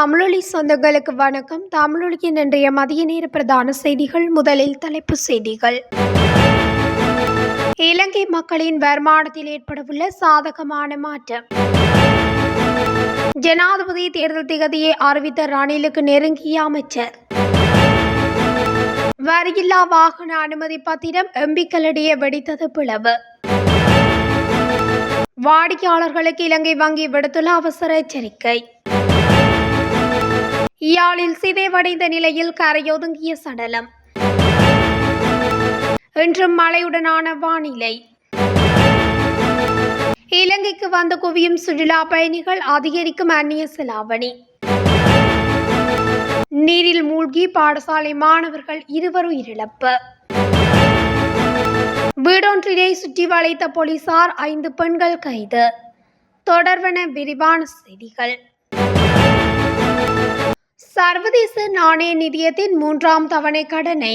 தமிழொலி சொந்தங்களுக்கு வணக்கம். தமிழொலியின் இன்றைய மதிய நேர பிரதான செய்திகள் முதலில் தலைப்பு செய்திகள். இலங்கை மக்களின் வருமானத்தில் ஏற்படவுள்ள சாதகமான மாற்றம். ஜனாதிபதி தேர்தல் திகதியை அறிவித்த ரணிலுக்கு நெருங்கிய அமைச்சர். வரியில்லா வாகன அனுமதி பத்திரம் எம்பிக்களிடையே வெடித்தது பிளவு. வாடிக்கையாளர்களுக்கு இலங்கை வங்கி விடுத்துள்ள அவசர எச்சரிக்கை. யாழில் சிதைவடைந்த நிலையில் கரையொதுங்கிய சடலம். இன்றும் மழையுடனான வானிலை. இலங்கைக்கு வந்து குவியும் சுற்றுலா பயணிகள் அதிகரிக்கும் அந்நிய செலாவணி. நீரில் மூழ்கி பாடசாலை மாணவர்கள் இருவர் உயிரிழப்பு வீடொன்றினை சுற்றி வளைத்த போலீசார் ஐந்து பெண்கள் கைது. தொடர்வன விரிவான செய்திகள். சர்வதேச நாணய நிதியத்தின் மூன்றாம் தவணை கடனை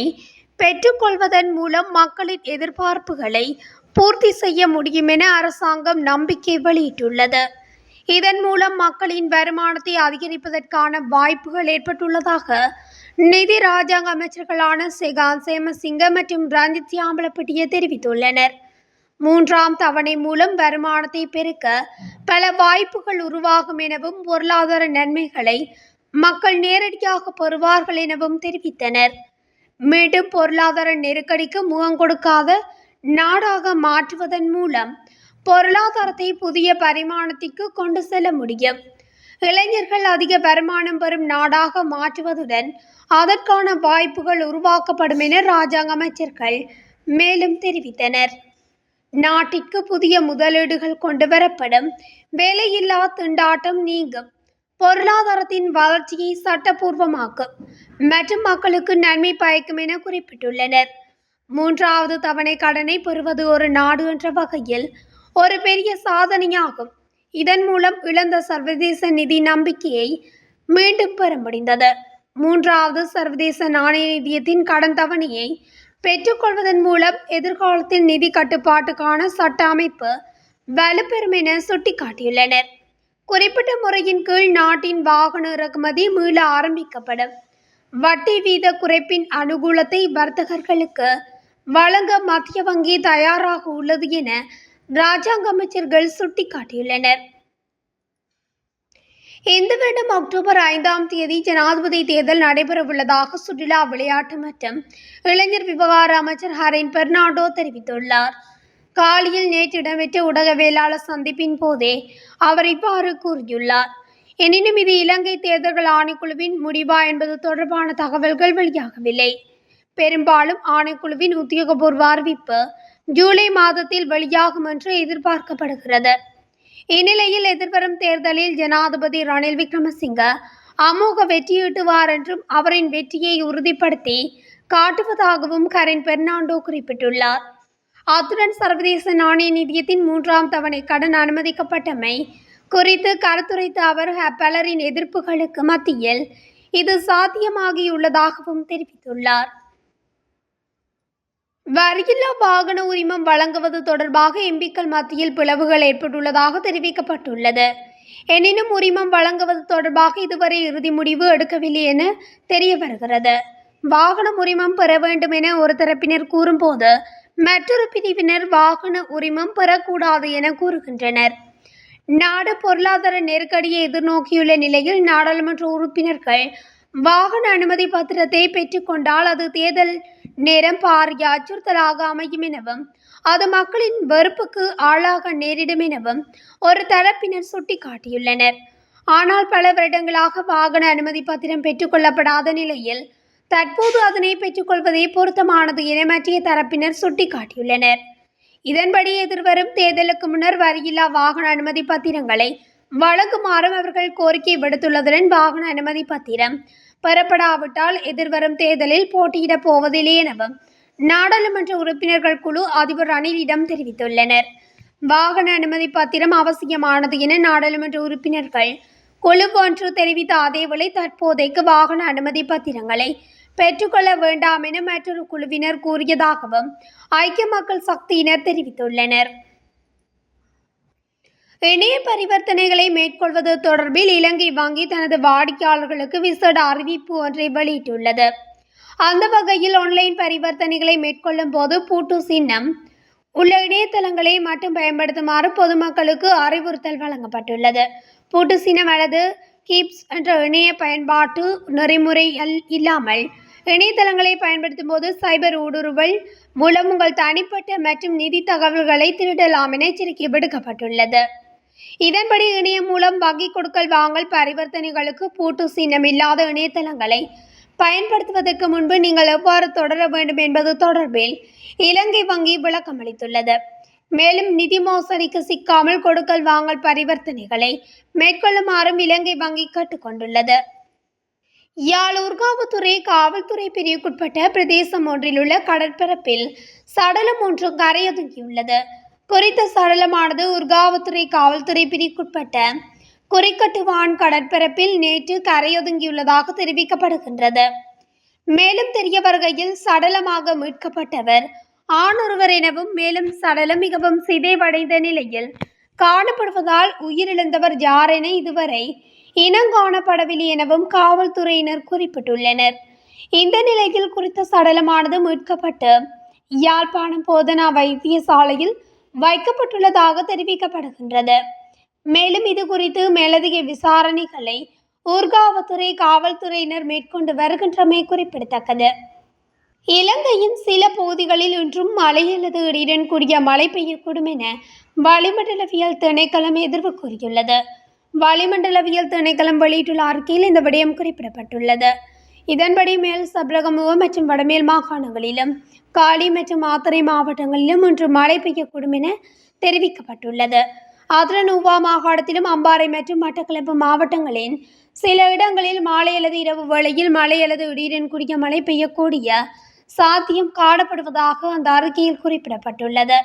பெற்றுக்கொள்வதன் மூலம் மக்களின் எதிர்பார்ப்புகளை பூர்த்தி செய்ய முடியும் என அரசாங்கம் நம்பிக்கை வெளியிட்டுள்ளது. இதன் மூலம் மக்களின் வருமானத்தை அதிகரிப்பதற்கான வாய்ப்புகள் ஏற்பட்டுள்ளதாக நிதி ராஜாங்க அமைச்சர்களான செகான் சேமசிங்க மற்றும் ரஞ்சித் சியாம்பலப்பட்டிய தெரிவித்துள்ளனர். மூன்றாம் தவணை மூலம் வருமானத்தை பெருக்க பல வாய்ப்புகள் உருவாகும் எனவும் பொருளாதார நன்மைகளை மக்கள் நேரடியாக பெறுவார்கள் எனவும் தெரிவித்தனர். மீண்டும் பொருளாதார நெருக்கடிக்கு முகம் கொடுக்காத நாடாக மாற்றுவதன் மூலம் பொருளாதாரத்தை புதிய பரிமாணத்திற்கு கொண்டு செல்ல முடியும். இளைஞர்கள் அதிக வருமானம் பெறும் நாடாக மாற்றுவதுடன் அதற்கான வாய்ப்புகள் உருவாக்கப்படும் என ராஜாங்க அமைச்சர்கள் மேலும் தெரிவித்தனர். நாட்டிற்கு புதிய முதலீடுகள் கொண்டு வரப்படும். வேலையில்லா திண்டாட்டம் நீங்கும். பொருளாதாரத்தின் வளர்ச்சியை சட்டப்பூர்வமாக்கும் மற்றும் மக்களுக்கு நன்மை பயக்கும் என குறிப்பிட்டுள்ளனர். மூன்றாவது தவணை கடனை பெறுவது ஒரு நாடு என்ற வகையில் ஒரு பெரிய சாதனையாகும். இதன் மூலம் இழந்த சர்வதேச நிதி நம்பிக்கையை மீண்டும் பெற முடிந்தது. மூன்றாவது சர்வதேச நாணய நிதியத்தின் கடன் தவணையை பெற்றுக்கொள்வதன் மூலம் எதிர்காலத்தில் நிதி கட்டுப்பாட்டுக்கான சட்ட அமைப்பு வலுப்பெறும் என சுட்டிக்காட்டியுள்ளனர். குறிப்பிட்ட முறையின் கீழ் நாட்டின் வாகன இறக்குமதி மீள ஆரம்பிக்கப்படும். வட்டி வீத குறைப்பின் அனுகூலத்தை வர்த்தகர்களுக்கு வழங்க மத்திய வங்கி தயாராக உள்ளது என ராஜாங்க அமைச்சர்கள் சுட்டிக்காட்டியுள்ளனர். இந்த வருடம் அக்டோபர் ஐந்தாம் தேதி ஜனாதிபதி தேர்தல் நடைபெறவுள்ளதாக சுற்றுலா விளையாட்டு மற்றும் இளைஞர் விவகார அமைச்சர் ஹரின் பெர்னாண்டோ தெரிவித்துள்ளார். காலியில் நேற்று இடம்பெற்ற ஊடகவியலாளர் சந்திப்பின் போதே அவர் இவ்வாறு கூறியுள்ளார். எனினும் இது இலங்கை தேர்தல்கள் ஆணைக்குழுவின் முடிவா என்பது தொடர்பான தகவல்கள் வெளியாகவில்லை. பெரும்பாலும் ஆணைக்குழுவின் உத்தியோகபூர்வ அறிவிப்பு ஜூலை மாதத்தில் வெளியாகும் என்று எதிர்பார்க்கப்படுகிறது. இந்நிலையில் எதிர்வரும் தேர்தலில் ஜனாதிபதி ரணில் விக்ரமசிங்க அமோக வெற்றியீட்டுவார் என்றும் அவரின் வெற்றியை உறுதிப்படுத்தி காட்டுவதாகவும் கரின் பெர்னாண்டோ குறிப்பிட்டுள்ளார். அத்துடன் சர்வதேச நாணய நிதியத்தின் மூன்றாம் தவணை கடன் அனுமதிக்கப்பட்டமை குறித்து கருத்துரைத்த அவர் பலரின் எதிர்ப்புகளுக்கு மத்தியில் இது சாத்தியமாகியுள்ளதாகவும் தெரிவித்துள்ளார். வரியில்லா வாகன உரிமம் வழங்குவது தொடர்பாக எம்பிக்கள் மத்தியில் பிளவுகள் ஏற்பட்டுள்ளதாக தெரிவிக்கப்பட்டுள்ளது. எனினும் உரிமம் வழங்குவது தொடர்பாக இதுவரை இறுதி முடிவு எடுக்கவில்லை என தெரிய வருகிறது வாகனம் உரிமம் பெற வேண்டும் என ஒரு தரப்பினர் கூறும்போது மற்றொரு பிரிவினர் வாகன உரிமம் பெறக்கூடாது என கூறுகின்றனர். நாடு பொருளாதார நெருக்கடியை எதிர்நோக்கியுள்ள நிலையில் நாடாளுமன்ற உறுப்பினர்கள் வாகன அனுமதி பத்திரத்தை பெற்றுக்கொண்டால் அது தேர்தல் நேரம் பாரிய அச்சுறுத்தலாக அமையும் எனவும் அது மக்களின் வெறுப்புக்கு ஆளாக நேரிடும் எனவும் ஒரு தரப்பினர் சுட்டிக்காட்டியுள்ளனர். ஆனால் பல வருடங்களாக வாகன அனுமதி பத்திரம் பெற்றுக்கொள்ளப்படாத நிலையில் தற்போது அதனை பெற்றுக்கொள்வதே பொருத்தமானது என மற்றிய தரப்பினர் சுட்டிக்காட்டியுள்ளனர். இதன்படி எதிர்வரும் தேர்தலுக்கு முன்னர் வரியில்லா வாகன அனுமதி பத்திரங்களை வழங்குமாறும் அவர்கள் கோரிக்கை விடுத்துள்ளதுடன் வாகன அனுமதி பத்திரம் பெறப்படாவிட்டால் எதிர்வரும் தேர்தலில் போட்டியிடப் போவதில்லை எனவும் நாடாளுமன்ற உறுப்பினர்கள் குழு அதிபர் ரணிலிடம் தெரிவித்துள்ளனர். வாகன அனுமதி பத்திரம் அவசியமானது என நாடாளுமன்ற உறுப்பினர்கள் குழு ஒன்று தெரிவித்த அதேவேளை தற்போதைக்கு வாகன அனுமதி பத்திரங்களை பெற்றுக்கொள்ள வேண்டாம் என மற்றொரு குழுவினர் கூறியதாகவும் ஐக்கிய மக்கள் சக்தியினர் தெரிவித்துள்ளனர். இணைய பரிவர்த்தனைகளை மேற்கொள்வது தொடர்பில் இலங்கை வங்கி தனது வாடிக்கையாளர்களுக்கு விசேட அறிவிப்பு ஒன்றை வெளியிட்டுள்ளது. அந்த வகையில் ஆன்லைன் பரிவர்த்தனைகளை மேற்கொள்ளும் போது பூட்டு சின்னம் உள்ள இணையதளங்களை மட்டும் பயன்படுத்துமாறு பொதுமக்களுக்கு அறிவுறுத்தல் வழங்கப்பட்டுள்ளது. பூட்டு அல்லது கீப்ஸ் என்ற இணைய பயன்பாட்டு நெறிமுறை இல்லாமல் இணையதளங்களை பயன்படுத்தும் போது சைபர் ஊடுருவல் மூலம் உங்கள் தனிப்பட்ட மற்றும் நிதி தகவல்களை திருடலாம் என எச்சரிக்கை விடுக்கப்பட்டுள்ளது. இதன்படி இணையம் மூலம் வங்கி கொடுக்கல் வாங்கல் பரிவர்த்தனைகளுக்கு பூட்டு சின்னம் இல்லாத இணையதளங்களை பயன்படுத்துவதற்கு முன்பு நீங்கள் எவ்வாறு தொடர வேண்டும் என்பது தொடர்பில் இலங்கை வங்கி விளக்கம் அளித்துள்ளது மேலும் நிதி மோசடிக்கு சிக்காமல் கொடுக்கல் வாங்கல் பரிவர்த்தனைகளை மேற்கொள்ளுமாறும் இலங்கை வங்கி கேட்டுக்கொண்டுள்ளது. யாழ் உர்காவத்துறை காவல்துறை பிரிவுக்குட்பட்ட பிரதேசம் ஒன்றில் உள்ள கடற்பரப்பில் சடலம் ஒன்று கரையொதுங்கியுள்ளது. குறித்த சடலமானது உர்காவத்துறை காவல்துறை பிரிவுக்குட்பட்ட குறிக்கட்டுவான் கடற்பரப்பில் நேற்று கரையொதுங்கியுள்ளதாக தெரிவிக்கப்படுகின்றது. மேலும் தெரிய வருகையில் சடலமாக மீட்கப்பட்டவர் ஆணொருவர் எனவும் மேலும் சடலம் மிகவும் சிதைவடைந்த நிலையில் காணப்படுவதால் உயிரிழந்தவர் யார் என இதுவரை இனங்காணப்படவில்லை எனவும் காவல்துறையினர் குறிப்பிட்டுள்ளனர். இந்த நிலையில் குறித்த சடலமானது மீட்கப்பட்டு யாழ்ப்பாணம் போதனா வைத்தியசாலையில் வைக்கப்பட்டுள்ளதாக தெரிவிக்கப்படுகின்றது. மேலும் இது குறித்து மேலதிக விசாரணைகளை ஊர்காவத்துறை காவல்துறையினர் மேற்கொண்டு வருகின்றமை குறிப்பிடத்தக்கது. இலங்கையின் சில பகுதிகளில் இன்றும் மழை அல்லது இடியுடன் கூடிய மழை பெய்யக்கூடும் என வளிமண்டலவியல் திணைக்களம் எதிர்வு கூறியுள்ளது. வளிமண்டலவியல் திணைக்களம் வெளியிட்டுள்ள அறிக்கையில் இந்த விடயம் குறிப்பிடப்பட்டுள்ளது. இதன்படி மேல் சப்ரகமுவ மற்றும் வடமேல் மாகாணங்களிலும் காலி மற்றும் மாத்தறை மாவட்டங்களிலும் இன்று மழை பெய்யக்கூடும் என தெரிவிக்கப்பட்டுள்ளது. ஆத்திரனூவா மாகாணத்திலும் அம்பாறை மற்றும் மட்டக்களப்பு மாவட்டங்களின் சில இடங்களில் மாலை அல்லது இரவு வேளையில் மழை அல்லது இடியுடன் கூடிய மழை பெய்யக்கூடிய சாத்தியம் காணப்படுவதாக அந்த அறிக்கையில் குறிப்பிடப்பட்டுள்ளது.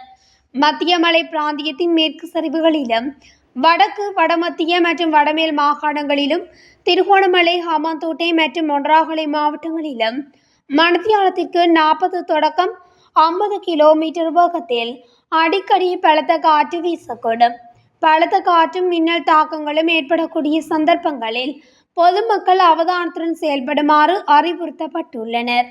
மத்திய மலை பிராந்தியத்தின் மேற்கு சரிவுகளிலும் வடக்கு வடமத்திய மற்றும் வடமேல் மாகாணங்களிலும் திருகோணமலை ஹமாந்தோட்டை மற்றும் ஒன்றாகலை மாவட்டங்களிலும் மணத்தியாலத்திற்கு நாற்பது தொடக்கம் ஐம்பது கிலோமீட்டர் வேகத்தில் அடிக்கடி பலத்த காற்று வீசக்கூடும். பலத்த காற்றும் மின்னல் தாக்கங்களும் ஏற்படக்கூடிய சந்தர்ப்பங்களில் பொதுமக்கள் அவதானத்துடன் செயல்படுமாறு அறிவுறுத்தப்பட்டுள்ளனர்.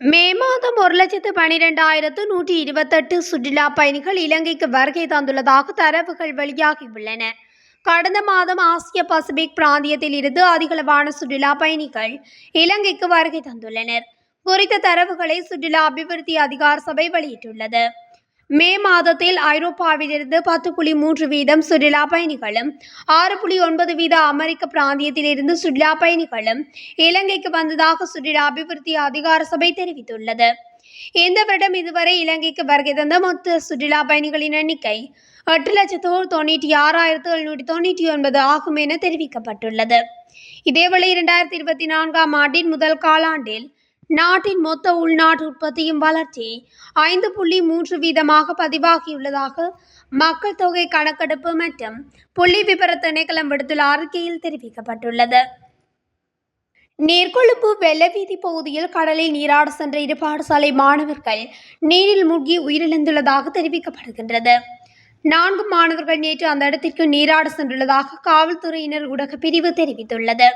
மே மாதம் ஒரு லட்சத்து பனிரெண்டாயிரத்து நூற்றி இருபத்தெட்டு சுற்றுலா பயணிகள் இலங்கைக்கு வருகை தந்துள்ளதாக தரவுகள் வெளியாகியுள்ளன. கடந்த மாதம் ஆசிய பசிபிக் பிராந்தியத்தில் இருந்து அதிகளவான சுற்றுலா பயணிகள் இலங்கைக்கு வருகை தந்துள்ளனர். குறித்த தரவுகளை சுற்றுலா அபிவிருத்தி அதிகார சபை வெளியிட்டுள்ளது. மே மாதத்தில் ஐரோப்பாவிலிருந்து பத்து புள்ளி மூன்று வீதம் சுற்றுலா பயணிகளும் ஆறு புள்ளி ஒன்பது வீத அமெரிக்க பிராந்தியத்திலிருந்து சுற்றுலா பயணிகளும் இலங்கைக்கு வந்ததாக சுற்றுலா அபிவிருத்தி அதிகார சபை தெரிவித்துள்ளது. இந்த வருடம் இதுவரை இலங்கைக்கு வருகை தந்த மொத்த சுற்றுலா பயணிகளின் எண்ணிக்கை எட்டு லட்சத்து தொண்ணூற்றி ஆறாயிரத்து எழுநூற்றி தொண்ணூற்றி ஒன்பது ஆகும் என தெரிவிக்கப்பட்டுள்ளது. இதேவேளை இரண்டாயிரத்தி இருபத்தி நான்காம் ஆண்டின் முதல் காலாண்டில் நாட்டின் மொத்த உள்நாட்டு உற்பத்தியும் வளர்ச்சி ஐந்து புள்ளி மூன்று வீதமாக பதிவாகியுள்ளதாக மக்கள் தொகை கணக்கெடுப்பு மற்றும் புள்ளி விபர திணைக்களம் விடுத்துள்ள அறிக்கையில் தெரிவிக்கப்பட்டுள்ளது. நீர்கொழும்பு வெள்ளவீதி பகுதியில் கடலில் நீராட சென்ற இரு பாடசாலை மாணவர்கள் நீரில் மூழ்கி உயிரிழந்துள்ளதாக தெரிவிக்கப்படுகின்றது. நான்கு மாணவர்கள் நேற்று அந்த இடத்திற்கு நீராட சென்றுள்ளதாக காவல்துறையினர் ஊடக பிரிவு தெரிவித்துள்ளது.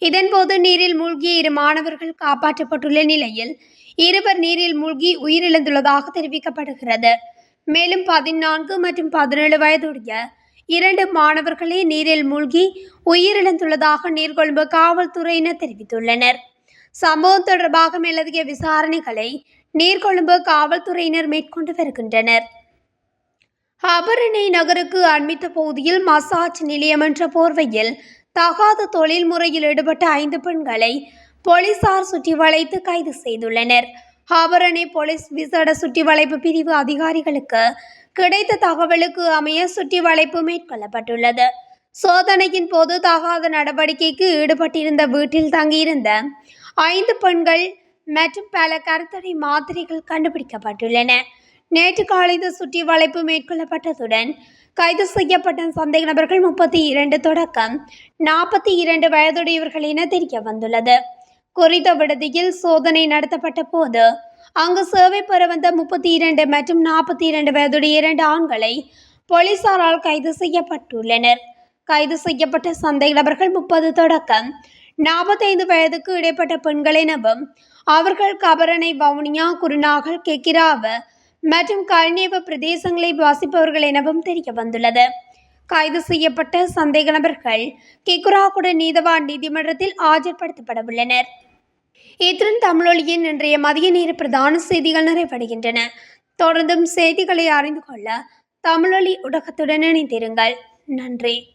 இதன்போது நீரில் மூழ்கிய இரு மாணவர்கள் காப்பாற்றப்பட்டுள்ள நிலையில் இருவர் நீரில் மூழ்கி உயிரிழந்துள்ளதாக தெரிவிக்கப்படுகிறது. மேலும் பதினான்கு மற்றும் பதினேழு வயதுடைய இரண்டு மாணவர்களே நீரில் மூழ்கி உயிரிழந்துள்ளதாக நீர்கொழும்பு காவல்துறையினர் தெரிவித்துள்ளனர். சம்பவம் தொடர்பாக மேலதிக விசாரணைகளை நீர்கொழும்பு காவல்துறையினர் மேற்கொண்டு வருகின்றனர். அபரணை நகருக்கு அண்மித்த பகுதியில் மசாஜ் நிலையம் என்ற போர்வையில் தகாத தொழில் முறையில் ஈடுபட்ட ஐந்து பெண்களை போலீசார் சுற்றி வளைத்து கைது செய்துள்ளனர். ஆபரணை போலீஸ் விசேட சுற்றி வளைப்பு பிரிவு அதிகாரிகளுக்கு கிடைத்த தகவலுக்கு அமைய சுற்றி வளைப்பு மேற்கொள்ளப்பட்டுள்ளது. சோதனையின் போது தகாத நடவடிக்கைக்கு ஈடுபட்டிருந்த வீட்டில் தங்கியிருந்த ஐந்து பெண்கள் மற்றும் பல கருத்தடை மாத்திரைகள் கண்டுபிடிக்கப்பட்டுள்ளன. நேற்று காலை சுற்றி வளைப்பு மேற்கொள்ளப்பட்டதுடன் கைது செய்யப்பட்ட சந்தேக நபர்கள் முப்பத்தி இரண்டு தொடக்கம். நாற்பத்தி இரண்டு வயதுடையவர்கள் என தெரிய வந்துள்ளது. குறித்த விடுதியில் சோதனை நடத்தப்பட்ட போது அங்கு சேவை பெற வந்த முப்பத்தி இரண்டு மற்றும் நாற்பத்தி இரண்டு வயதுடைய இரண்டு ஆண்களை போலீசாரால் கைது செய்யப்பட்டுள்ளனர். கைது செய்யப்பட்ட சந்தேக நபர்கள் முப்பது தொடக்கம். நாற்பத்தைந்து வயதுக்கு இடைப்பட்ட பெண்கள் எனவும் அவர்கள் கபரனை வவுனியா குருநாகல் கெக்கிராவ மற்றும் கல்நேவ பிரதேசங்களை வாசிப்பவர்கள் எனவும் தெரிய வந்துள்ளது கைது செய்யப்பட்ட சந்தேக நபர்கள் கிக்குராகுட நீதவான் நீதிமன்றத்தில் ஆஜர்படுத்தப்படவுள்ளனர். இத்துடன் தமிழொலியின் இன்றைய மதிய நேர பிரதான செய்திகள் நிறைவடைகின்றன. தொடர்ந்தும் செய்திகளை அறிந்து கொள்ள தமிழொலி ஊடகத்துடன் இணைந்திருங்கள். நன்றி.